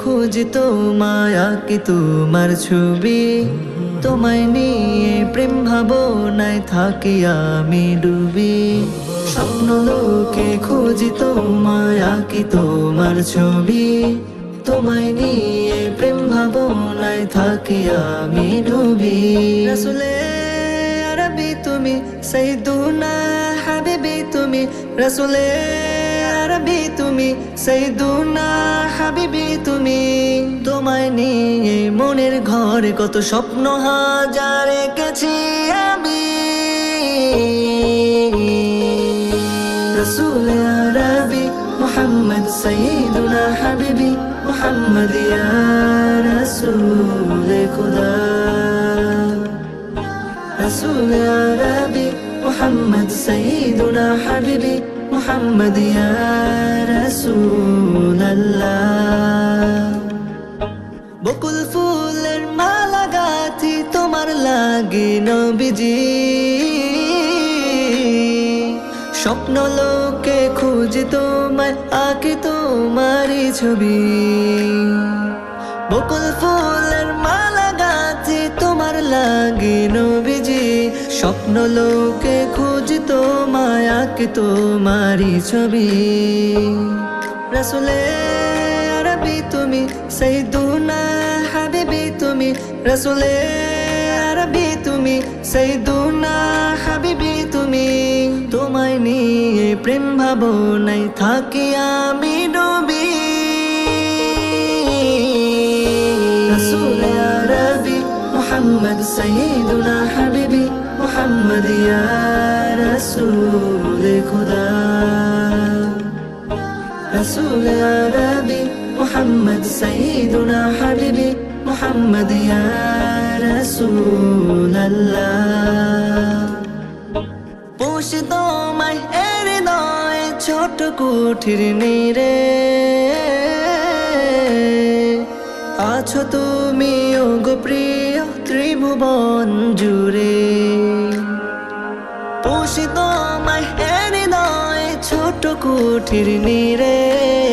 খুঁজি তোমায়া কি তোমার ছবি? তোমায় নিয়ে প্রেম ভাবনায় থাকি আমি ডুবি। স্বপ্ন লোকে খুঁজি তোমায়া কি তোমার ছবি? তোমায় নিয়ে প্রেম ভাবনায় থাকি আমি ডুবি। রসুলে আরবি তুমি সৈদুনা হাবিবি তুমি। রসুলে আরবি তুমি সেই সৈদুনা হাবিবি তুমি তোমায় নিয়ে মনের ঘরে কত স্বপ্ন হাজার এঁকেছি আমি রসুল আরবি মোহাম্মদ সৈদুনা হাবিবি মোহাম্মদ ইয়া রসুল খুদা رسول يا ربي محمد سيدنا حبيبي محمد يا رسول الله বকুল ফুলের মালা গাথি তোমার লাগে নবীজি। স্বপ্ন লোকে খুঁজি তোমার আঁকি তোমারই ছবি। বকুল ফুলের মালা গাছে তোমার লাগে নবীজি। স্বপ্ন লোকে খুঁজি তোমায়, আঁকি তোমারই ছবি। রসুলে আরবি তুমি সৈদুনা হাবিবি তুমি রসুলে আরবি তুমি সৈদুনা হাবিবি তুমি তোমায় নিয়ে প্রেম ভাবনাই থাকি আমি ডুবি رسول يا ربي محمد سيدنا حبيبي محمد يا رسول خدا رسول يا ربي محمد سيدنا حبيبي محمد يا رسول الله পোষ তোমায় এর নয় ছোট কুঠির নিরে আছো তুমি গো প্রিয় ত্রিভুবন জুড়ে পোষ তোমায় এর নয় ছোট কুঠির নিরে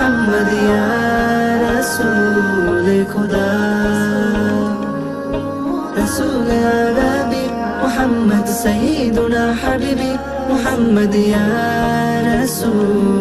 মোহাম্মদ রসুল খুদা রসুল আরবি মোহাম্মদ সঈদুনা হাবিবি মোহাম্মদ রসুল